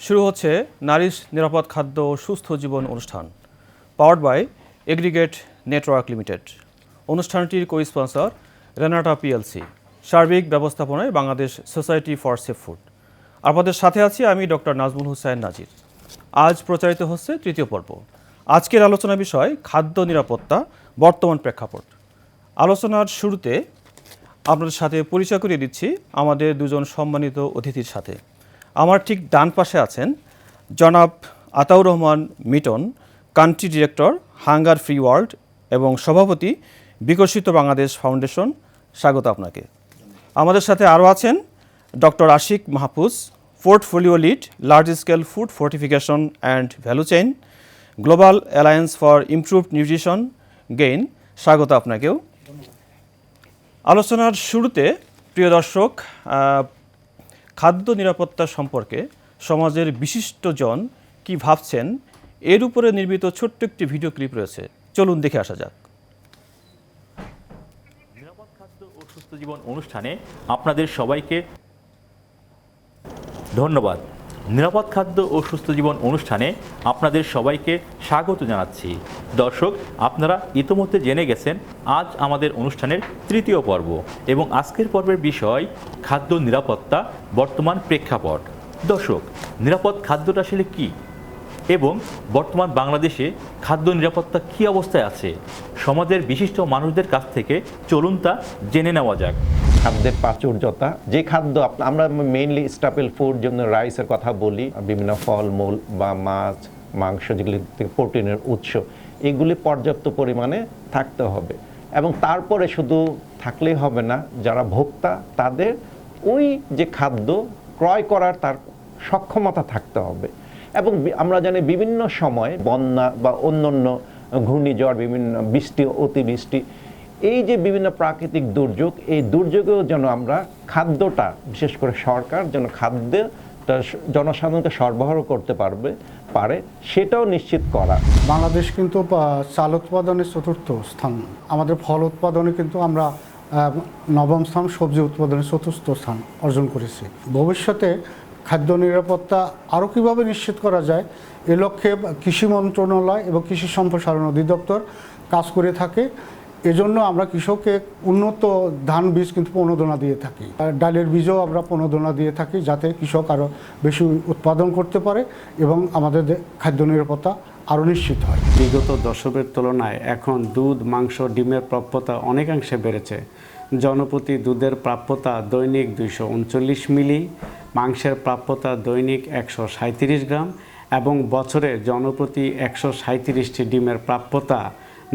শুরু হচ্ছে নারী নিরাপদ খাদ্য ও সুস্থ জীবন অনুষ্ঠান powered by aggregate network limited. অনুষ্ঠানটির কো স্পন্সর রেনাটা পিএলসি, সার্বিক ব্যবস্থাপনায় Bangladesh society for safe food. আপনাদের সাথে আছি আমি ডক্টর নাজমুল হুসাইন নাজির। আজ প্রচারিত হচ্ছে তৃতীয় পর্ব। আজকের আলোচনা বিষয় খাদ্য নিরাপত্তা, বর্তমান প্রেক্ষাপট। আলোচনার শুরুতে আপনাদের সাথে পরিচয় করিয়ে দিচ্ছি আমাদের দুজন সম্মানিত অতিথির সাথে। আমার ঠিক ডান পাশে আছেন জনাব Ataur Rahman Miton country director hunger free world এবং সভাপতি বিকশিত বাংলাদেশ ফাউন্ডেশন। স্বাগত আপনাকে। আমাদের সাথে আরও আছেন doctor Ashiq Mahfuz portfolio lead large scale food fortification and value chain global alliance for improved nutrition GAIN স্বাগত আপনাকেও। আলোচনার শুরুতে, প্রিয় দর্শক খাদ্য নিরাপত্তা সম্পর্কে সমাজের বিশিষ্টজন কি ভাবছেন, এর উপরে নির্মিত ছোট্ট একটি ভিডিও ক্লিপ রয়েছে। চলুন দেখে আসা যাক। নিরাপদ খাদ্য ও সুস্থ জীবন অনুষ্ঠানে আপনাদের সবাইকে ধন্যবাদ। নিরাপদ খাদ্য ও সুস্থ জীবন অনুষ্ঠানে আপনাদের সবাইকে স্বাগত জানাচ্ছি। দর্শক, আপনারা ইতোমধ্যে জেনে গেছেন, আজ আমাদের অনুষ্ঠানের তৃতীয় পর্ব এবং আজকের পর্বের বিষয় খাদ্য নিরাপত্তা বর্তমান প্রেক্ষাপট। দর্শক, নিরাপদ খাদ্যটা আসলে কী? এবং বর্তমান বাংলাদেশে খাদ্য নিরাপত্তা কী অবস্থায় আছে? সমাজের বিশিষ্ট মানুষদের কাছ থেকে চলুন তা জেনে নেওয়া যাক। খাদ্যের প্রাচুর্যতা, যে খাদ্য আমরা মেইনলি স্টাপেল ফুড যেমন রাইসের কথা বলি, বিভিন্ন ফলমূল বা মাছ, মাংস যেগুলি থেকে প্রোটিনের উৎস, এগুলি পর্যাপ্ত পরিমাণে থাকতে হবে। এবং তারপরে শুধু থাকলেই হবে না, যারা ভোক্তা তাদের ওই যে খাদ্য ক্রয় করার তার সক্ষমতা থাকতে হবে। এবং আমরা জানি বিভিন্ন সময় বন্যা বা অন্যান্য ঘূর্ণিঝড়, বিভিন্ন বৃষ্টি, অতিবৃষ্টি এই যে বিভিন্ন প্রাকৃতিক দুর্যোগ, এই দুর্যোগেও যেন আমরা খাদ্যটা, বিশেষ করে সরকার যেন খাদ্যটা স- জনসাধারণকে সরবরাহ করতে পারবে, পারে, সেটাও নিশ্চিত করা। বাংলাদেশ কিন্তু চাল উৎপাদনে চতুর্থ স্থান। আমাদের ফল উৎপাদনে কিন্তু আমরা নবম স্থান, সবজি উৎপাদনে চতুর্থ স্থান অর্জন করেছি। ভবিষ্যতে খাদ্য নিরাপত্তা আরও কীভাবে নিশ্চিত করা যায়, এ লক্ষ্যে কৃষি মন্ত্রণালয় এবং কৃষি সম্প্রসারণ অধিদপ্তর কাজ করে থাকে। এজন্য আমরা কৃষককে উন্নত ধান বীজ কিন্তু প্রণোদনা দিয়ে থাকি। আর ডালের বীজও আমরা প্রণোদনা দিয়ে থাকি যাতে কৃষক আরও বেশি উৎপাদন করতে পারে এবং আমাদের খাদ্য নিরাপত্তা আরও নিশ্চিত হয়। বিগত দশকের তুলনায় এখন দুধ, মাংস, ডিমের প্রাপ্যতা অনেকাংশে বেড়েছে। জনপ্রতি দুধের প্রাপ্যতা দৈনিক দুইশো উনচল্লিশ মিলি, মাংসের প্রাপ্যতা দৈনিক একশো সাঁত্রিশ গ্রাম এবং বছরে জনপ্রতি একশো সাঁত্রিশটি ডিমের প্রাপ্যতা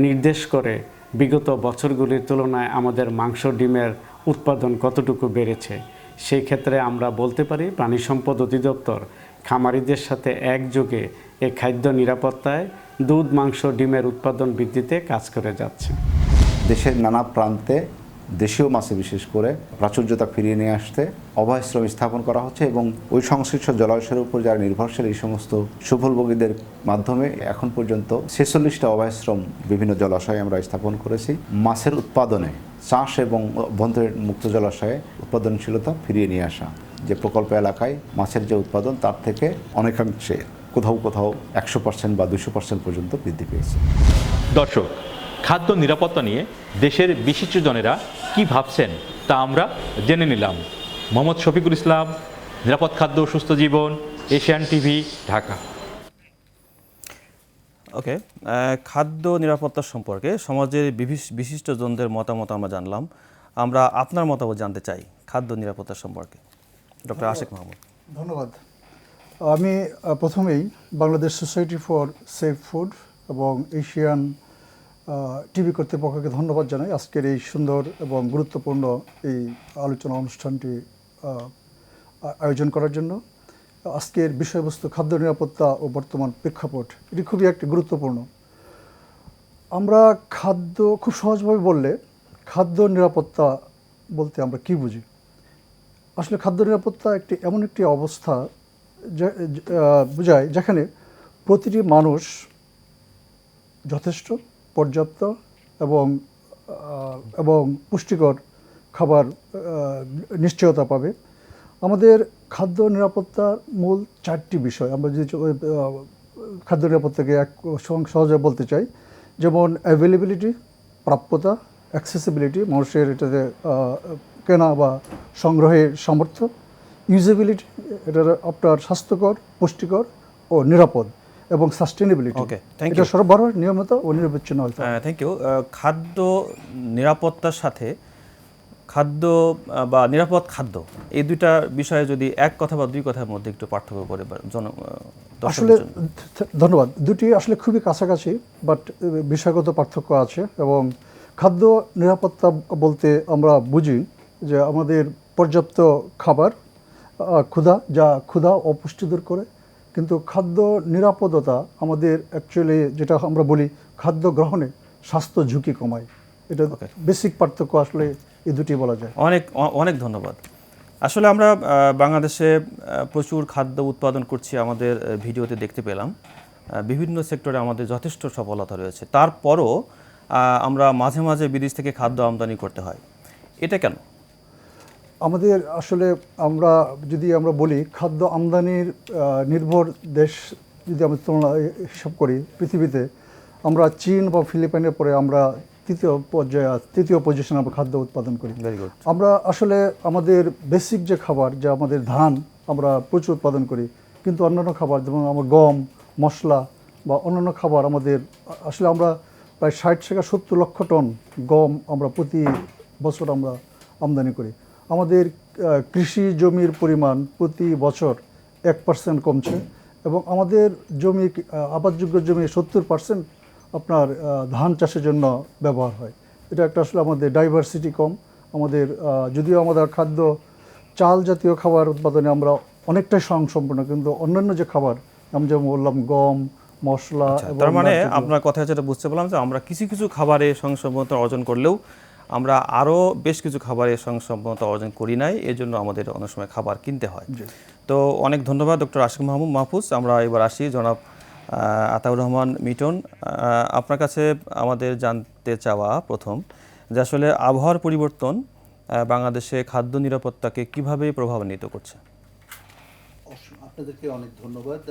নির্দেশ করে বিগত বছরগুলির তুলনায় আমাদের মাংস ডিমের উৎপাদন কতটুকু বেড়েছে, সেই ক্ষেত্রে আমরা বলতে পারি প্রাণী সম্পদ অধিদপ্তর খামারিদের সাথে একযোগে এ খাদ্য নিরাপত্তায় দুধ মাংস ডিমের উৎপাদন বৃদ্ধিতে কাজ করে যাচ্ছে। দেশের নানা প্রান্তে দেশীয় মাছে বিশেষ করে প্রাচুর্যতা ফিরিয়ে নিয়ে আসতে অভয়াশ্রম স্থাপন করা হচ্ছে এবং ওই সংশ্লিষ্ট জলাশয়ের উপর যারা নির্ভরশীল, এই সমস্ত সুফলভোগীদের মাধ্যমে এখন পর্যন্ত ছেচল্লিশটা অভয়শ্রম বিভিন্ন জলাশয়ে আমরা স্থাপন করেছি। মাছের উৎপাদনে চাষ এবং অভ্যন্তরীণ মুক্ত জলাশয়ে উৎপাদনশীলতা ফিরিয়ে নিয়ে আসা যে প্রকল্প এলাকায় মাছের যে উৎপাদন, তার থেকে অনেকাংশে কোথাও কোথাও একশো পার্সেন্ট বা দুশো পার্সেন্ট পর্যন্ত বৃদ্ধি পেয়েছে। দর্শক খাদ্য নিরাপত্তা নিয়ে দেশের বিশিষ্টজনেরা কি ভাবছেন তা আমরা জেনে নিলাম। মোহাম্মদ শফিকুল ইসলাম নিরাপদ খাদ্য সুস্থ জীবন এশিয়ান টিভি ঢাকা। ওকে খাদ্য নিরাপত্তা সম্পর্কে সমাজের বিশিষ্টজনদের মতামত আমরা জানলাম। আমরা আপনার মতামত জানতে চাই খাদ্য নিরাপত্তা সম্পর্কে। ডক্টর আশিক মাহমুদ। ধন্যবাদ। আমি প্রথমেই Bangladesh society for safe food এবং এশিয়ান টিভি কর্তৃপক্ষকে ধন্যবাদ জানাই। আজকের এই সুন্দর এবং গুরুত্বপূর্ণ এই আলোচনা অনুষ্ঠানটি আয়োজন করার জন্য। আজকের বিষয়বস্তু খাদ্য নিরাপত্তা ও বর্তমান প্রেক্ষাপট, এটি খুবই একটি গুরুত্বপূর্ণ। আমরা খাদ্য খুব সহজভাবে বললে খাদ্য নিরাপত্তা বলতে আমরা কি বুঝি? আসলে খাদ্য নিরাপত্তা একটি এমন একটি অবস্থা বোঝায় যেখানে প্রতিটি মানুষ যথেষ্ট পর্যাপ্ত এবং এবং পুষ্টিকর খাবার নিশ্চয়তা পাবে। আমাদের খাদ্য নিরাপত্তার মূল চারটি বিষয়, আমরা যদি খাদ্য নিরাপত্তাকে এক সহজে বলতে চাই, যেমন অ্যাভেলেবিলিটি প্রাপ্যতা অ্যাক্সেসিবিলিটি মানুষের এটাতে কেনা বা সংগ্রহের সামর্থ্য ইউজেবিলিটি এটা আপনার স্বাস্থ্যকর, পুষ্টিকর ও নিরাপদ। এবং সাস্টেনেবিলিটি ওকে থ্যাংক ইউ. সরবরাহ নিয়মিত ও নিরবিচ্ছিন্ন হতে থ্যাংক ইউ খাদ্য নিরাপত্তার সাথে খাদ্য বা নিরাপদ খাদ্য এই দুইটা বিষয়ে যদি এক কথা বা দুই কথার মধ্যে একটু পার্থক্য করে জন আহ, আসলে ধন্যবাদ। দুটি আসলে খুবই কাছাকাছি বাট বিষয়গত পার্থক্য আছে এবং খাদ্য নিরাপত্তা বলতে আমরা বুঝি যে আমাদের পর্যাপ্ত খাবার ক্ষুধা যা ক্ষুধা ও পুষ্টি দূর করে কিন্তু খাদ্য নিরাপদতা আমাদের অ্যাকচুয়ালি যেটা আমরা বলি খাদ্য গ্রহণে স্বাস্থ্য ঝুঁকি কমায়। এটা বেসিক পার্থক্য আসলে এই দুটি বলা যায়। অনেক অনেক ধন্যবাদ। আসলে আমরা বাংলাদেশে প্রচুর খাদ্য উৎপাদন করছি আমাদের ভিডিওতে দেখতে পেলাম। বিভিন্ন সেক্টরে আমাদের যথেষ্ট সফলতা রয়েছে। তারপরও আমরা মাঝে মাঝে বিদেশ থেকে খাদ্য আমদানি করতে হয়। এটা কেন? আমাদের আসলে আমরা যদি আমরা বলি খাদ্য আমদানির নির্ভর দেশ যদি আমরা তুলনা হিসাব করি পৃথিবীতে আমরা চীন বা ফিলিপাইনের পরে আমরা তৃতীয় পর্যায়ে তৃতীয় পজিশনে আমরা খাদ্য উৎপাদন করি। আমরা আসলে আমাদের বেসিক যে খাবার যে আমাদের ধান আমরা প্রচুর উৎপাদন করি। কিন্তু অন্যান্য খাবার যেমন আমার গম মশলা বা অন্যান্য খাবার আমাদের আসলে আমরা প্রায় ষাট থেকে সত্তর লক্ষ টন গম আমরা প্রতি বছর আমরা আমদানি করি। আমাদের কৃষি জমির পরিমাণ প্রতি বছর এক পার্সেন্ট কমছে এবং আমাদের জমি আবাদযোগ্য জমি সত্তর পার্সেন্ট আপনার ধান চাষের জন্য ব্যবহার হয়। এটা একটা আসলে আমাদের ডাইভার্সিটি কম। আমাদের যদিও আমাদের খাদ্য চাল জাতীয় খাবার উৎপাদনে আমরা অনেকটাই স্বয়ংসম্পূর্ণ কিন্তু অন্যান্য যে খাবার আমি যেমন বললাম গম মশলা তার মানে আপনার কথা যেটা বুঝতে পারলাম যে আমরা কিছু কিছু খাবারে সংসম্পন্নতা অর্জন করলেও আমরা আরও বেশ কিছু খাবারে সংসম্পন্নতা অর্জন করি নাই এই জন্য আমাদের অনেক সময় খাবার কিনতে হয়। তো অনেক ধন্যবাদ ডক্টর আশিক মাহমুদ মাহফুজ। আমরা এবার আসি জনাব আতাউর রহমান মিটন। আপনার কাছে আমাদের জানতে চাওয়া প্রথম যে আসলে আবহাওয়ার পরিবর্তন বাংলাদেশে খাদ্য নিরাপত্তাকে কীভাবে প্রভাবান্বিত করছে? আপনাদেরকে অনেক ধন্যবাদ।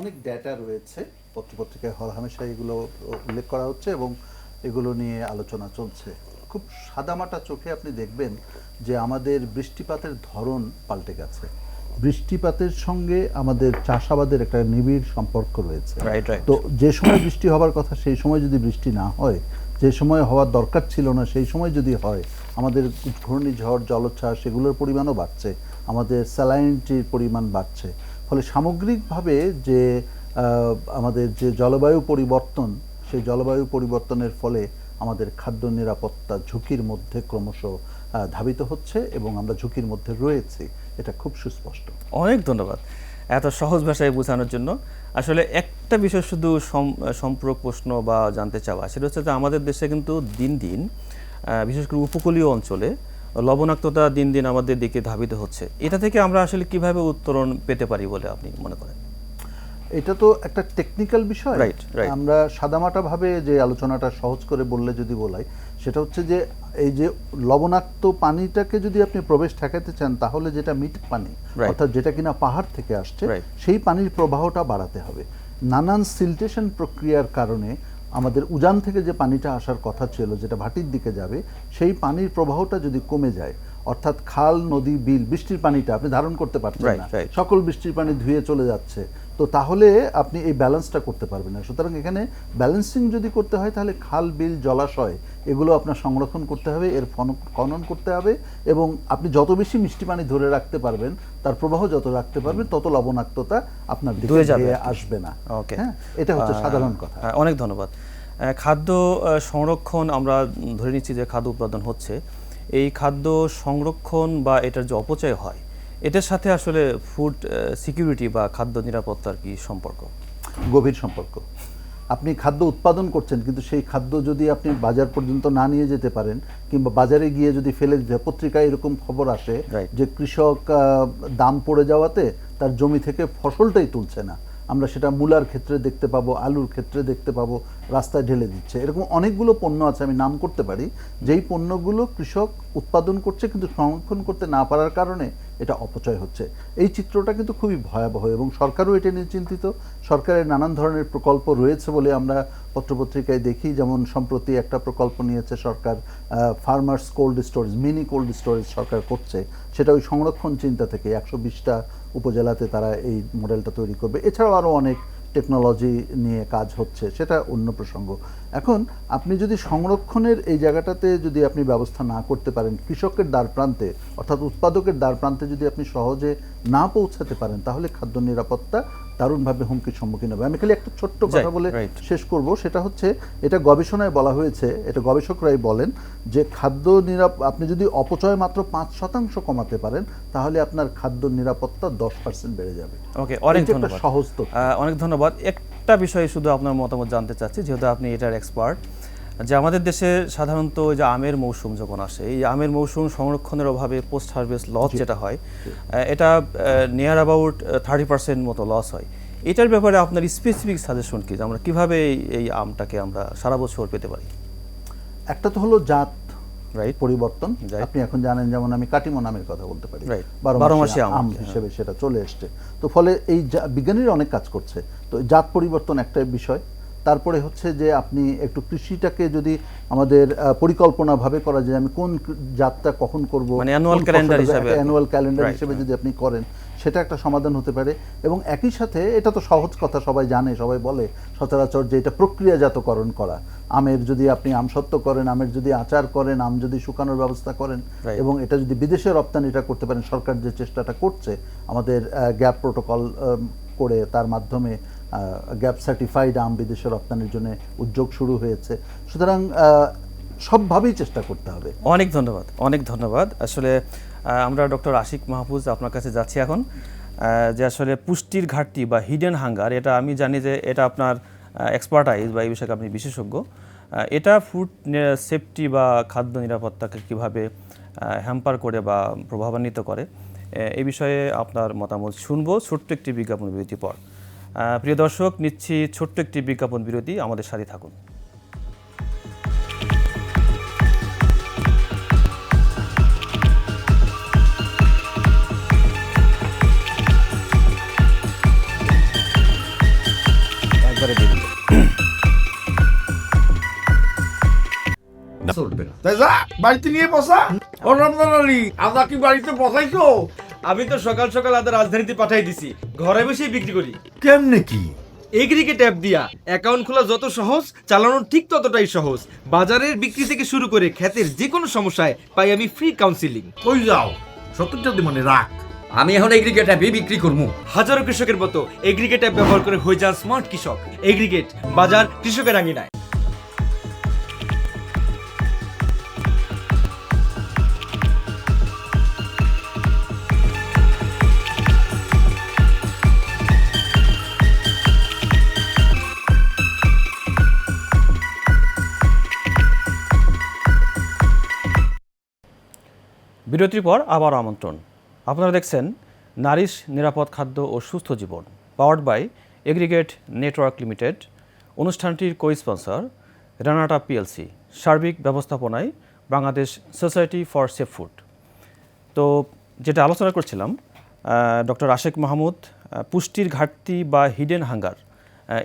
অনেক ডেটা রয়েছে পত্রপত্রিকায় হরহামেশা এগুলো উল্লেখ করা হচ্ছে এবং এগুলো নিয়ে আলোচনা চলছে। খুব সাদামাটা চোখে আপনি দেখবেন যে আমাদের বৃষ্টিপাতের ধরন পাল্টে গেছে। বৃষ্টিপাতের সঙ্গে আমাদের চাষাবাদের একটা নিবিড় সম্পর্ক রয়েছে. তো যে সময় বৃষ্টি হবার কথা সেই সময় যদি বৃষ্টি না হয় যে সময় হওয়ার দরকার ছিল না সেই সময় যদি হয় আমাদের ঘূর্ণিঝড় জলোচ্ছ্বাস সেগুলোর পরিমাণও বাড়ছে আমাদের স্যালাইনটির পরিমাণ বাড়ছে। ফলে সামগ্রিকভাবে যে আমাদের যে জলবায়ু পরিবর্তন সেই জলবায়ু পরিবর্তনের ফলে আমাদের খাদ্য নিরাপত্তা ঝুঁকির মধ্যে ক্রমশ ধাবিত হচ্ছে এবং আমরা ঝুঁকির মধ্যে রয়েছি, এটা খুব সুস্পষ্ট। অনেক ধন্যবাদ এত সহজ ভাষায় বোঝানোর জন্য। আসলে একটা বিষয় শুধু সম- সম্পূরক প্রশ্ন বা জানতে চাওয়া, সেটা হচ্ছে যে আমাদের দেশে কিন্তু দিন দিন বিশেষ করে উপকূলীয় অঞ্চলে লবণাক্ততা দিন দিন আমাদের দিকে ধাবিত হচ্ছে। এটা থেকে আমরা আসলে কীভাবে উত্তরণ পেতে পারি বলে আপনি মনে করেন? এটা তো একটা টেকনিক্যাল বিষয়. আমরা সাদামাটা ভাবে যে আলোচনাটা সহজ করে বললে যদি বলাই সেটা হচ্ছে যে এই যে লবণাক্ত পানিটাকে যদি আপনি প্রবেশ ঠেকাতে চান তাহলে যেটা মিট পানি অর্থাৎ যেটা কিনা পাহাড় থেকে আসছে সেই পানির প্রবাহটা বাড়াতে হবে। নানান সিলটেশন প্রক্রিয়ার কারণে আমাদের উজান থেকে যে পানিটা আসার কথা ছিল যেটা ভাটির দিকে যাবে সেই পানির প্রবাহটা যদি কমে যায় অর্থাৎ খাল নদী বিল বৃষ্টির পানিটা আপনি ধারণ করতে পারছেন না. সকল বৃষ্টির পানি ধুয়ে চলে যাচ্ছে। তো তাহলে আপনি এই ব্যালেন্সটা করতে পারবেন না। সুতরাং এখানে ব্যালেন্সিং যদি করতে হয় তাহলে খাল বিল জলাশয় এগুলো আপনার সংরক্ষণ করতে হবে এর ফন- খনন করতে হবে এবং আপনি যত বেশি মিষ্টি পানি ধরে রাখতে পারবেন তার প্রবাহ যত রাখতে পারবেন তত লবণাক্ততা আপনার দূরে যাবে। আসবে না। ওকে। হ্যাঁ এটা হচ্ছে সাধারণ কথা। হ্যাঁ, অনেক ধন্যবাদ। খাদ্য সংরক্ষণ আমরা ধরে নিচ্ছি যে খাদ্য উৎপাদন হচ্ছে। এই খাদ্য সংরক্ষণ বা এটার যে অপচয় হয় এটার সাথে আসলে ফুড সিকিউরিটি বা খাদ্য নিরাপত্তার কি সম্পর্ক? গভীর সম্পর্ক। আপনি খাদ্য উৎপাদন করছেন কিন্তু সেই খাদ্য যদি আপনি বাজার পর্যন্ত না নিয়ে যেতে পারেন কিংবা বাজারে গিয়ে যদি ফেলে দিতে পত্রিকায় এরকম খবর আসে. যে কৃষক দাম পড়ে যাওয়াতে তার জমি থেকে ফসলটাই তুলছে না। আমরা সেটা মূলার ক্ষেত্রে দেখতে পাবো আলুর ক্ষেত্রে দেখতে পাবো রাস্তায় ঢেলে দিচ্ছে। এরকম অনেকগুলো পণ্য আছে আমি নাম করতে পারি। যেই পণ্যগুলো কৃষক উৎপাদন করছে কিন্তু সংরক্ষণ করতে না পারার কারণে এটা অপচয় হচ্ছে। এই চিত্রটা কিন্তু খুবই ভয়াবহ এবং সরকারও এটা নিয়ে চিন্তিত। সরকারের নানান ধরনের প্রকল্প রয়েছে বলে আমরা পত্রপত্রিকায় দেখি। যেমন সম্প্রতি একটা প্রকল্প নিয়েছে সরকার farmers cold storage mini cold storage সরকার করছে। সেটা ওই সংরক্ষণ চিন্তা থেকে একশো বিশটা উপজেলাতে তারা এই মডেলটা তৈরি করবে। এছাড়াও আরও অনেক টেকনোলজি নিয়ে কাজ হচ্ছে, সেটা অন্য প্রসঙ্গ। এখন আপনি যদি সংরক্ষণের এই জায়গাটাতে যদি আপনি ব্যবস্থা না করতে পারেন, কৃষকের দ্বার প্রান্তে, অর্থাৎ উৎপাদকের দ্বার প্রান্তে যদি আপনি সহজে না পৌঁছাতে পারেন, তাহলে খাদ্য নিরাপত্তা দারুণভাবে হুমকির সম্মুখীন হবে। আমি খালি একটা ছোট্ট কথা বলে শেষ করব। সেটা হচ্ছে এটা গবেষণায় বলা হয়েছে এটা গবেষকরাই বলেন যে খাদ্য নিরাপ আপনি যদি অপচয় মাত্র পাঁচ শতাংশ কমাতে পারেন তাহলে আপনার খাদ্য নিরাপত্তা দশ পার্সেন্ট বেড়ে যাবে। ওকে অনেক ধন্যবাদ। সহজ তো অনেক ধন্যবাদ। একটা বিষয়ে শুধু আপনার মতামত জানতে চাচ্ছি যেহেতু আপনি এটার এক্সপার্ট যে আমাদের দেশে সাধারণত ওই যে আমের মৌসুম যখন আসে এই আমের মৌসুম সংরক্ষণের অভাবে পোস্ট হারভেস্ট লস যেটা হয় এটা নিয়ার অ্যাবাউট থার্টি পার্সেন্ট মতো লস হয়। এটার ব্যাপারে আপনার স্পেসিফিক সাজেশন কি? যে আমরা কীভাবে এই- আমটাকে আমরা সারা বছর পেতে পারি? একটা তো হলো জাত রাইট পরিবর্তন. আপনি এখন জানেন যেমন আমি কাটিমো নামের কথা বলতে পারি. বারো মাসে আম, হ্যাঁ। হিসেবে সেটা চলে এসছে। তো ফলে এই বিজ্ঞানীরা অনেক কাজ করছে। তো জাত পরিবর্তন একটা বিষয়। তারপরে হচ্ছে যে আপনি একটু কৃষিটাকে যদি আমাদের আহ, পরিকল্পনাভাবে করা যায় আমি কোন জাতটা কখন করব মানে হিসাবে অ্যানুয়াল ক্যালেন্ডার হিসেবে। যদি আপনি করেন সেটা একটা সমাধান হতে পারে। এবং একই সাথে এটা তো সহজ কথা সবাই জানে সবাই বলে সচরাচর যে এটা প্রক্রিয়াজাতকরণ করা। আমের যদি আপনি আমসত্ব করেন আমের যদি আচার করেন আম যদি শুকানোর ব্যবস্থা করেন এবং এটা যদি বিদেশে রপ্তানিটা করতে পারেন সরকার যে চেষ্টাটা করছে আমাদের গ্যাপ প্রোটোকল করে তার মাধ্যমে গ্যাপ সার্টিফাইড আম বিদেশে রপ্তানির জন্য উদ্যোগ শুরু হয়েছে। সুতরাং সবভাবেই চেষ্টা করতে হবে। অনেক ধন্যবাদ অনেক ধন্যবাদ। আসলে আমরা ডক্টর আশিক মাহফুজ আপনার কাছে যাচ্ছি এখন যে আসলে পুষ্টির ঘাটতি বা হিডেন হাঙ্গার এটা আমি জানি যে এটা আপনার এক্সপার্টাইজ বা এই বিষয়ে আপনি বিশেষজ্ঞ। এটা ফুড সেফটি বা খাদ্য নিরাপত্তাকে কীভাবে হ্যাম্পার করে বা প্রভাবান্বিত করে এই বিষয়ে আপনার মতামত শুনব। ছোট্ট একটি বিজ্ঞাপন বিরতি পর। প্রিয় দর্শক নিচ্ছি ছোট্ট একটি বিজ্ঞাপন বিরতি। আমাদের সাথে থাকুন। একবারে চলবে না। তাই যা বাড়িতে নিয়ে বসা। ও রমজান আলী আদা কি বাড়িতে বসাইছো? আমি তো সকাল সকাল আদা রাজধানীতে পাঠাই দিছি। ঘরে বসেই বিক্রি করি। কেমনে কি? এগ্রিকে অ্যাপ দিয়া। অ্যাকাউন্ট খোলা যত সহজ চালানো ঠিক ততটাই সহজ। বাজারের বিক্রি থেকে শুরু করে খ্যাতের যে কোনো সমস্যায় পাই আমি ফ্রি কাউন্সিলিং ওই যাও? সত্তরটা মনে রাখ। আমি এখন এগ্রিগেট অ্যাপে বিক্রি করব। হাজারো কৃষকের মতো এগ্রিগেট অ্যাপ ব্যবহার করে হয়ে যান স্মার্ট কৃষক। এগ্রিগেট বাজার কৃষকের আঙিনায়। বিরতির পর আবার আমন্ত্রণ। আপনারা দেখছেন নারিশ, নিরাপদ খাদ্য ও সুস্থ জীবন powered by aggregate network limited. অনুষ্ঠানটির কো স্পন্সর রানাটা পিএলসি, সার্বিক ব্যবস্থাপনায় Bangladesh society for safe food তো যেটা আলোচনা করছিলাম ডক্টর আশেক মাহমুদ পুষ্টির ঘাটতি বা হিডেন হাঙ্গার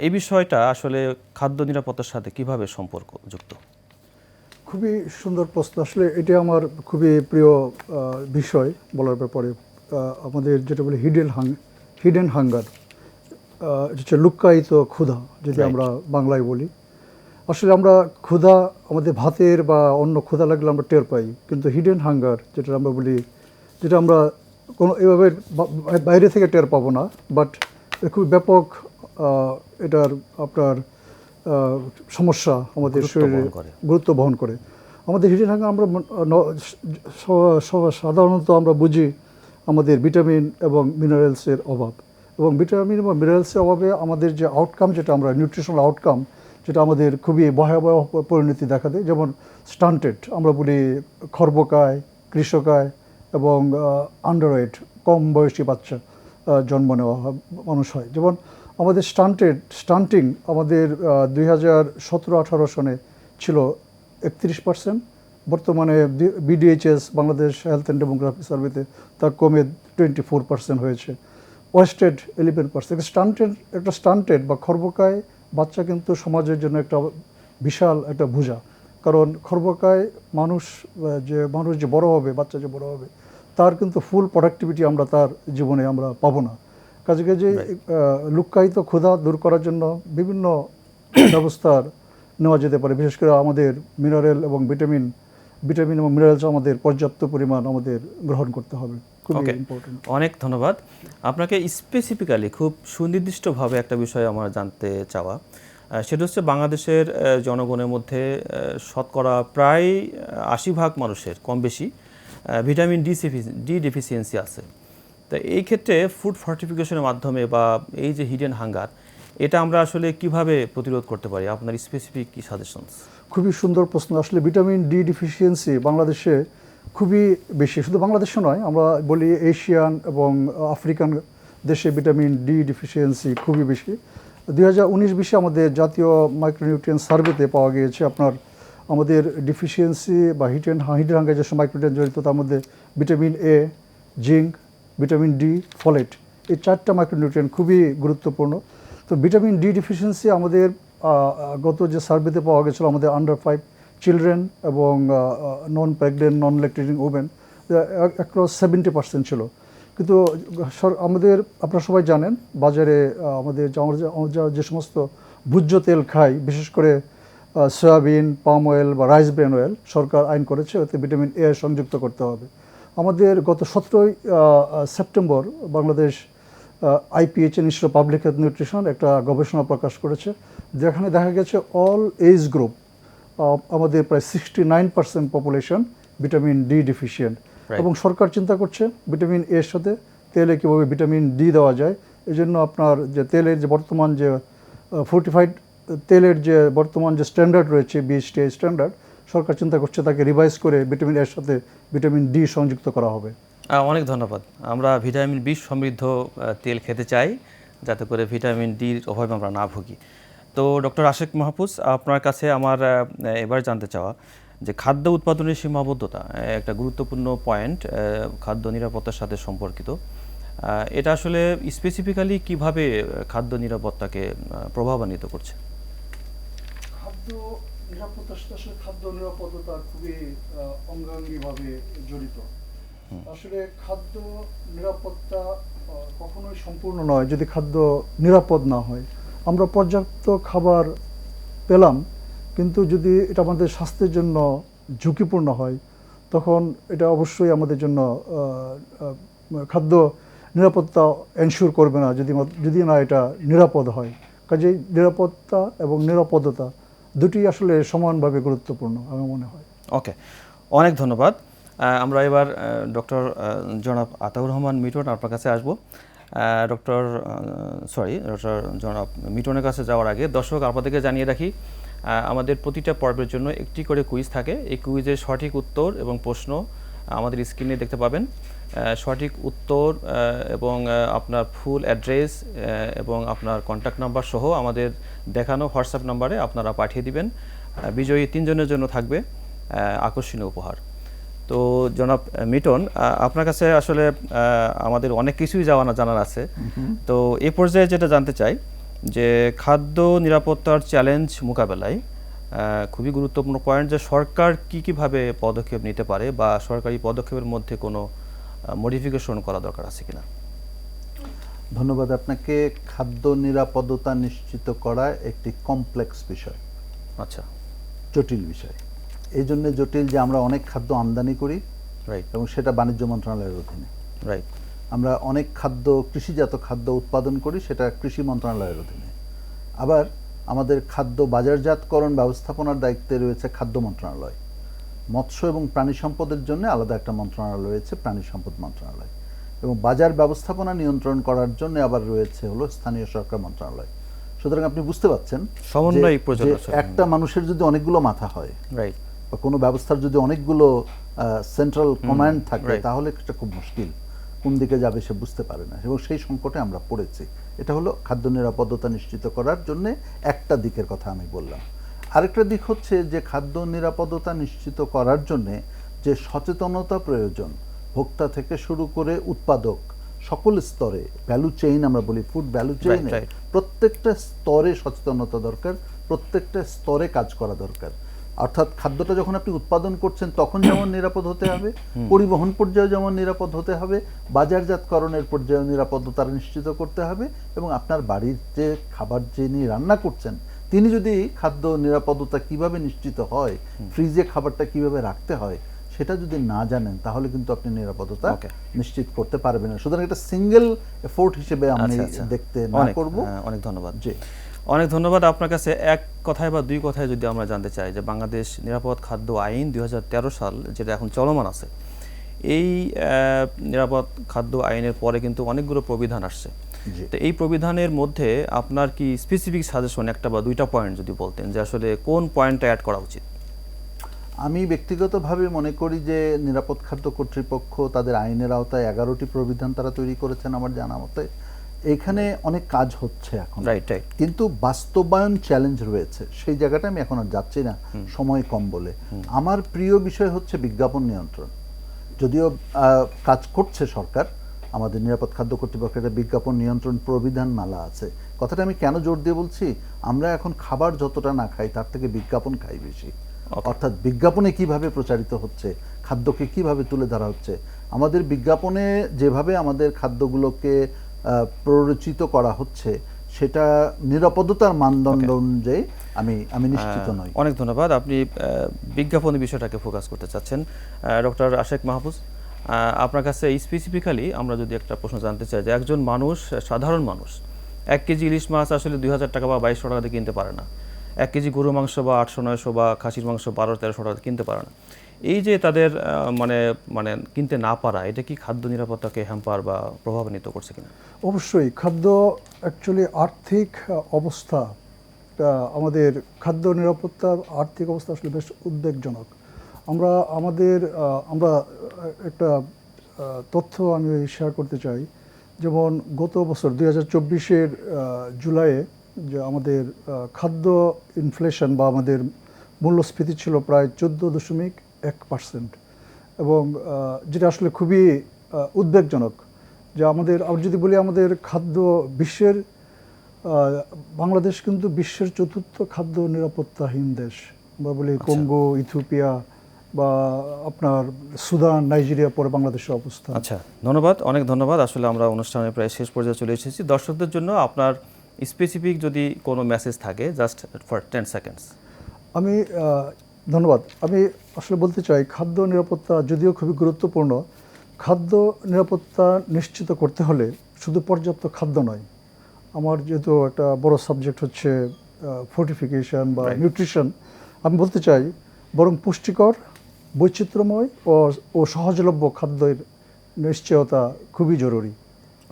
এই বিষয়টা আসলে খাদ্য নিরাপত্তার সাথে কীভাবে সম্পর্ক যুক্ত খুবই সুন্দর প্রশ্ন। আসলে এটি আমার খুবই প্রিয় বিষয় বলার ব্যাপারে। আমাদের যেটা বলি হিডেন হাং হিডেন হাঙ্গার হচ্ছে লুক্কায়িত ক্ষুধা যদি আমরা বাংলায় বলি। আসলে আমরা ক্ষুধা আমাদের ভাতের বা অন্য ক্ষুধা লাগলে আমরা টের পাই। কিন্তু হিডেন হাঙ্গার যেটা আমরা বলি যেটা আমরা কোনো এভাবে বাইরে থেকে টের পাবো না। বাট খুব ব্যাপক এটার আপনার সমস্যা আমাদের শরীরে গুরুত্ব বহন করে। আমাদের হিডেন হাঙ্গার আমরা সাধারণত আমরা বুঝি আমাদের ভিটামিন এবং মিনারেলসের অভাব। এবং ভিটামিন এবং মিনারেলসের অভাবে আমাদের যে আউটকাম যেটা আমরা নিউট্রিশনাল আউটকাম যেটা আমাদের খুবই ভয়াবহ পরিণতি দেখা দেয় যেমন স্টান্টেড আমরা বলি খর্বকায় কৃষকায় এবং আন্ডারওয়েট কম বয়সী বাচ্চা জন্ম নেওয়া মানুষ হয়। যেমন আমাদের স্টান্টেড স্টান্টিং আমাদের দুই হাজার সতেরো আঠারো সনে ছিল একত্রিশ পার্সেন্ট বর্তমানে BDHS Bangladesh health and demography সার্ভেতে তা কমে টোয়েন্টি ফোর পার্সেন্ট হয়েছে ওয়েস্টেড ইলেভেন পার্সেন্ট স্টান্টেড একটা স্টান্টেড বা খর্বকায় বাচ্চা কিন্তু সমাজের জন্য একটা বিশাল একটা বোঝা কারণ খর্বকায় মানুষ যে মানুষ যে বড় হবে, বাচ্চা যে বড় হবে, তার কিন্তু ফুল প্রোডাক্টিভিটি আমরা তার জীবনে আমরা পাবো না। কাজে কাজে লুক্কায়িত ক্ষুধা দূর করার জন্য বিভিন্ন ব্যবস্থার নেওয়া যেতে পারে। বিশেষ করে আমাদের মিনারেল এবং ভিটামিন ভিটামিন এবং মিনারেলস আমাদের পর্যাপ্ত পরিমাণ আমাদের গ্রহণ করতে হবে। খুবই ইম্পর্টেন্ট অনেক ধন্যবাদ। আপনাকে স্পেসিফিক্যালি খুব সুনির্দিষ্টভাবে একটা বিষয় আমার জানতে চাওয়া। সেটা হচ্ছে বাংলাদেশের জনগণের মধ্যে শতকরা প্রায় আশি ভাগ মানুষের কম বেশি ভিটামিন ডি ডি ডেফিসিয়েন্সি আছে। তো এই ক্ষেত্রে ফুড ফর্টিফিকেশনের মাধ্যমে বা এই যে হিডেন হাঙ্গার এটা আমরা আসলে কীভাবে প্রতিরোধ করতে পারি? আপনার স্পেসিফিক কি সাজেশনস খুবই সুন্দর প্রশ্ন। আসলে ভিটামিন ডি ডিফিসিয়েন্সি বাংলাদেশে খুবই বেশি। শুধু বাংলাদেশে নয়, আমরা বলি এশিয়ান এবং আফ্রিকান দেশে ভিটামিন ডি ডিফিসিয়েন্সি খুবই বেশি। দুই হাজার উনিশ বিশে আমাদের জাতীয় মাইক্রোনিউট্রিয়েন্ট সার্ভেতে পাওয়া গিয়েছে আপনার, আমাদের ডিফিসিয়েন্সি বা হিটেন হিটেন হাঙ্গার যেসব মাইক্রোনিউট্রিয়েন্ট জড়িত, তার মধ্যে vitamin A zinc vitamin D, folate, এই চারটা মাইক্রোনিউট্রিয়েন্ট খুবই গুরুত্বপূর্ণ। তো ভিটামিন ডি ডিফিসিয়েন্সি আমাদের গত যে সার্ভেতে পাওয়া গেছিল আমাদের আন্ডার ফাইভ চিলড্রেন এবং non pregnant non lactating women across seventy percent ছিল। কিন্তু আমাদের, আপনারা সবাই জানেন, বাজারে আমাদের যে সমস্ত ভোজ্য তেল খাই, বিশেষ করে সয়াবিন পাম অয়েল বা রাইস ব্রেন অয়েল সরকার আইন করেছে ওতে ভিটামিন এ সংযুক্ত করতে হবে। আমাদের গত সতেরোই September Bangladesh IPH institute public health nutrition একটা গবেষণা প্রকাশ করেছে যেখানে দেখা গেছে অল এজ গ্রুপ আমাদের প্রায় sixty nine percent population vitamin D deficient এবং সরকার চিন্তা করছে ভিটামিন এর সাথে তেলে কীভাবে ভিটামিন ডি দেওয়া যায় এই জন্য আপনার যে তেলের যে বর্তমান যে ফোর্টিফাইড তেলের যে বর্তমান যে স্ট্যান্ডার্ড রয়েছে বিএসটি স্ট্যান্ডার্ড সরকার চিন্তা করছে তাকে রিভাইজ করে ভিটামিন এর সাথে ভিটামিন ডি সংযুক্ত করা হবে। অনেক ধন্যবাদ। আমরা ভিটামিন বি সমৃদ্ধ তেল খেতে চাই যাতে করে ভিটামিন ডির অভাবে আমরা না ভুগি। তো ডক্টর আশেক মাহফুজ আপনার কাছে আমার এবার জানতে চাওয়া যে খাদ্য উৎপাদনের সীমাবদ্ধতা একটা গুরুত্বপূর্ণ পয়েন্ট খাদ্য নিরাপত্তার সাথে সম্পর্কিত। এটা আসলে স্পেসিফিক্যালি কীভাবে খাদ্য নিরাপত্তাকে প্রভাবান্বিত করছে? খাদ্য নিরাপত্তার সাথে খাদ্য নিরাপত্তা খুবই অঙ্গাঙ্গিভাবে জড়িত। আসলে খাদ্য নিরাপত্তা কখনোই সম্পূর্ণ নয় যদি খাদ্য নিরাপদ না হয়। আমরা পর্যাপ্ত খাবার পেলাম কিন্তু যদি এটা আমাদের স্বাস্থ্যের জন্য ঝুঁকিপূর্ণ হয় তখন এটা অবশ্যই আমাদের জন্য খাদ্য নিরাপত্তা এনশিওর করবে না যদি যদি না এটা নিরাপদ হয়। কাজেই নিরাপত্তা এবং নিরাপদতা দুটি আসলে সমানভাবে গুরুত্বপূর্ণ আমার মনে হয়। ওকে, অনেক ধন্যবাদ। আমরা এবার ডক্টর জনাব আতাউর রহমান মিটন আপনার কাছে আসব। ডক্টর সরি, ডক্টর জনাব মিটনের কাছে যাওয়ার আগে দর্শক আপনাদেরকে জানিয়ে রাখি আমাদের প্রতিটা পর্বের জন্য একটি করে কুইজ থাকে। এই কুইজের সঠিক উত্তর এবং প্রশ্ন আমাদের স্ক্রিনে দেখতে পাবেন। সঠিক উত্তর এবং আপনার ফুল অ্যাড্রেস এবং আপনার কন্ট্যাক্ট নাম্বার সহ আমাদের দেখানো হোয়াটসঅ্যাপ নাম্বারে আপনারা পাঠিয়ে দিবেন। বিজয়ী তিনজনের জন্য থাকবে আকর্ষণীয় উপহার। তো জনাব মিটন আপনার কাছে আসলে আমাদের অনেক কিছুই জানা জানার আছে। তো এ পর্যায়ে যেটা জানতে চাই যে খাদ্য নিরাপত্তার চ্যালেঞ্জ মোকাবেলায় খুবই গুরুত্বপূর্ণ পয়েন্ট যে সরকার কি কীভাবে পদক্ষেপ নিতে পারে বা সরকারি পদক্ষেপের মধ্যে কোনো মডিফিকেশন করা দরকার আছে কিনা। ধন্যবাদ আপনাকে। খাদ্য নিরাপদতা নিশ্চিত করা একটি কমপ্লেক্স বিষয়। আচ্ছা। জটিল বিষয়। এই জন্য জটিল যে আমরা অনেক খাদ্য আমদানি করি রাইট এবং সেটা বাণিজ্য মন্ত্রণালয়ের অধীনে। রাইট আমরা অনেক খাদ্য কৃষিজাত খাদ্য উৎপাদন করি সেটা কৃষি মন্ত্রণালয়ের অধীনে। আবার আমাদের খাদ্য বাজারজাতকরণ ব্যবস্থাপনার দায়িত্বে রয়েছে খাদ্য মন্ত্রণালয়। মৎস্য এবং প্রাণী সম্পদের জন্য আলাদা একটা মন্ত্রণালয় রয়েছে প্রাণী সম্পদ মন্ত্রণালয়। এবং বাজার ব্যবস্থাপনা নিয়ন্ত্রণ করার জন্য আবার রয়েছে হলো স্থানীয় সরকার মন্ত্রণালয়। সুতরাং আপনি বুঝতে পাচ্ছেন সমন্বয়। একটা মানুষের যদি অনেকগুলো মাথা হয় রাইট বা কোনো ব্যবস্থার যদি অনেকগুলো সেন্ট্রাল কমান্ড থাকে তাহলে এটা খুব মুশকিল। কোন দিকে যাবে সে বুঝতে পারে না। এবং সেই সংকটে আমরা পড়েছি। এটা হলো খাদ্য নিরাপত্তা নিশ্চিত করার জন্য একটা দিকের কথা আমি বললাম। আরেকটা দিক হচ্ছে যে খাদ্য নিরাপদতা নিশ্চিত করার জন্যে যে সচেতনতা প্রয়োজন ভোক্তা থেকে শুরু করে উৎপাদক সকল স্তরে ভ্যালু চেইন আমরা বলি ফুড ভ্যালু চেইনে প্রত্যেকটা স্তরে সচেতনতা দরকার প্রত্যেকটা স্তরে কাজ করা দরকার। অর্থাৎ খাদ্যটা যখন আপনি উৎপাদন করছেন তখন যেমন নিরাপদ হতে হবে পরিবহন পর্যায়ে যেমন নিরাপদ হতে হবে বাজারজাতকরণের পর্যায়ে নিরাপদতা নিশ্চিত করতে হবে এবং আপনার বাড়ির যে খাবার যিনি রান্না করছেন তিনি যদি খাদ্য নিরাপদতা কীভাবে নিশ্চিত হয় ফ্রিজে খাবারটা কীভাবে রাখতে হয় সেটা যদি না জানেন তাহলে কিন্তু আপনি নিরাপদতা নিশ্চিত করতে পারবেন না। সুতরাং এটা সিঙ্গেল এফোর্ট হিসেবে আমি আচ্ছা, আচ্ছা। দেখতে না অনেক, করব। হ্যাঁ, অনেক ধন্যবাদ। জি। অনেক ধন্যবাদ আপনার কাছে। এক কথায় বা দুই কথায় যদি আমরা জানতে চাই যে বাংলাদেশ নিরাপদ খাদ্য আইন দুই হাজার তেরো সাল যেটা এখন চলমান আছে এই নিরাপদ খাদ্য আইনের পরে কিন্তু অনেকগুলো প্রবিধান আসছে। তো এই প্রবিধানের মধ্যে আপনার কি স্পেসিফিক সাজেশন একটা বা দুইটা পয়েন্ট যদি বলতেন যে আসলে কোন পয়েন্টটা অ্যাড করা উচিত? আমি ব্যক্তিগতভাবে মনে করি যে নিরাপদ খাদ্য কর্তৃপক্ষ তাদের আইনের আওতায় এগারোটি প্রবিধান তারা তৈরি করেছেন আমার জানা মতে। এইখানে অনেক কাজ হচ্ছে এখন। রাইট রাইট কিন্তু বাস্তবায়ন চ্যালেঞ্জ রয়েছে। সেই জায়গাটা আমি এখন আর যাচ্ছি না। সময় কম বলে। আমার প্রিয় বিষয় হচ্ছে বিজ্ঞাপন নিয়ন্ত্রণ। যদিও কাজ করছে সরকার আমাদের নিরাপদ খাদ্য কর্তৃপক্ষের একটা বিজ্ঞাপন নিয়ন্ত্রণ প্রবিধান মালা আছে। কথাটা আমি কেন জোর দিয়ে বলছি? আমরা এখন খাবার যতটা না খাই তার থেকে বিজ্ঞাপন খাই বেশি। অর্থাৎ বিজ্ঞাপনে কীভাবে প্রচারিত হচ্ছে খাদ্যকে কীভাবে তুলে ধরা হচ্ছে আমাদের বিজ্ঞাপনে যেভাবে আমাদের খাদ্যগুলোকে প্ররোচিত করা হচ্ছে সেটা নিরাপদতার মানদণ্ড অনুযায়ী আমি আমি নিশ্চিত নই। অনেক ধন্যবাদ। আপনি বিজ্ঞাপনের বিষয়টাকে ফোকাস করতে চাচ্ছেন। ডক্টর আশেক মাহফুজ। আপনার কাছে স্পেসিফিক্যালি আমরা যদি একটা প্রশ্ন জানতে চাই যে একজন মানুষ, সাধারণ মানুষ, এক কেজি ইলিশ মাছ আসলে দুই হাজার টাকা বা বাইশশো টাকা দিয়ে কিনতে পারে না। এক কেজি গরু মাংস বা আটশো, নয়শো বা খাসির মাংস বারো, তেরোশো টাকা কিনতে পারে না। এই যে তাদের মানে মানে কিনতে না পারা, এটা কি খাদ্য নিরাপত্তাকে হ্যাম্পার বা প্রভাবান্বিত করছে কিনা? অবশ্যই, খাদ্য অ্যাকচুয়ালি আর্থিক অবস্থা আমাদের খাদ্য নিরাপত্তার আর্থিক অবস্থা আসলে বেশ উদ্বেগজনক। আমরা আমাদের আমরা একটা তথ্য আমি শেয়ার করতে চাই। যেমন গত বছর দুই হাজার চব্বিশের জুলাইয়ে যে আমাদের খাদ্য ইনফ্লেশন বা আমাদের মূল্যস্ফীতি ছিল প্রায় চোদ্দ দশমিক এক পার্সেন্ট এবং যেটা আসলে খুবই উদ্বেগজনক যে আমাদের আর যদি বলি আমাদের খাদ্য বিশ্বের বাংলাদেশ কিন্তু বিশ্বের চতুর্থ খাদ্য নিরাপত্তাহীন দেশ। আমরা বলি কঙ্গো ইথিওপিয়া বা আপনার সুদান নাইজেরিয়া পরে বাংলাদেশের অবস্থা। আচ্ছা ধন্যবাদ অনেক ধন্যবাদ। আসলে আমরা অনুষ্ঠানের প্রায় শেষ পর্যায়ে চলে এসেছি। দর্শকদের জন্য আপনার স্পেসিফিক যদি কোনো মেসেজ থাকে জাস্ট ফর টেন সেকেন্ডস আমি ধন্যবাদ। আমি আসলে বলতে চাই খাদ্য নিরাপত্তা যদিও খুবই গুরুত্বপূর্ণ খাদ্য নিরাপত্তা নিশ্চিত করতে হলে শুধু পর্যাপ্ত খাদ্য নয়। আমার যেহেতু একটা বড় সাবজেক্ট হচ্ছে ফোর্টিফিকেশন বা নিউট্রিশন আমি বলতে চাই বরং পুষ্টিকর বৈচিত্র্যময় ও ও সহজলভ্য খাদ্যের নিশ্চয়তা খুবই জরুরি।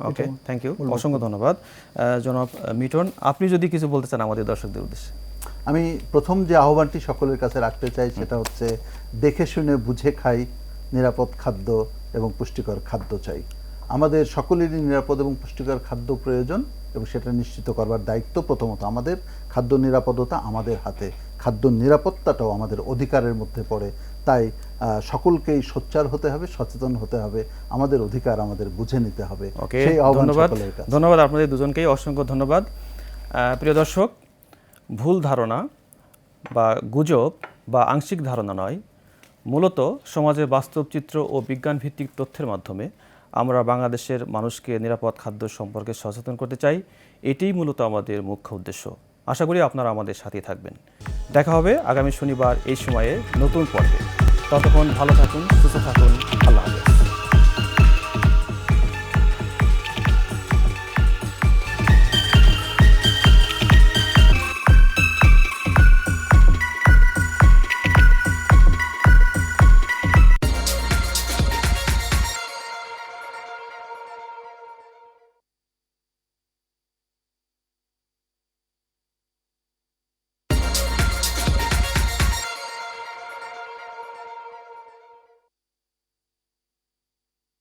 ওকে থ্যাংক ইউ অসংখ্য ধন্যবাদ। জনাব মিটন আপনি যদি কিছু বলতে চান আমাদের দর্শকদের উদ্দেশ্যে। আমি প্রথম যে আহ্বানটি সকলের কাছে রাখতে চাই সেটা হচ্ছে দেখে শুনে বুঝে খাই নিরাপদ খাদ্য এবং পুষ্টিকর খাদ্য চাই। আমাদের সকলেরই নিরাপদ এবং পুষ্টিকর খাদ্য প্রয়োজন এবং সেটা নিশ্চিত করবার দায়িত্ব প্রথমত আমাদের। খাদ্য নিরাপদতা আমাদের হাতে। খাদ্য নিরাপত্তাটাও আমাদের অধিকারের মধ্যে পড়ে। তাই সকলকেই সোচ্চার হতে হবে সচেতন হতে হবে আমাদের অধিকার আমাদের বুঝে নিতে হবে। সেই ধন্যবাদ। ধন্যবাদ আপনাদের দুজনকেই অসংখ্য ধন্যবাদ। প্রিয় দর্শক ভুল ধারণা বা গুজব বা আংশিক ধারণা নয়। মূলত সমাজের বাস্তব চিত্র ও বিজ্ঞান ভিত্তিক তথ্যের মাধ্যমে আমরা বাংলাদেশের মানুষকে নিরাপদ খাদ্য সম্পর্কে সচেতন করতে চাই। এটিই মূলত আমাদের মুখ্য উদ্দেশ্য। আশা করি আপনারা আমাদের সাথে থাকবেন। দেখা হবে আগামী শনিবার এই সময়ে নতুন পর্বে। ততক্ষণ ভালো থাকুন, সুস্থ থাকুন।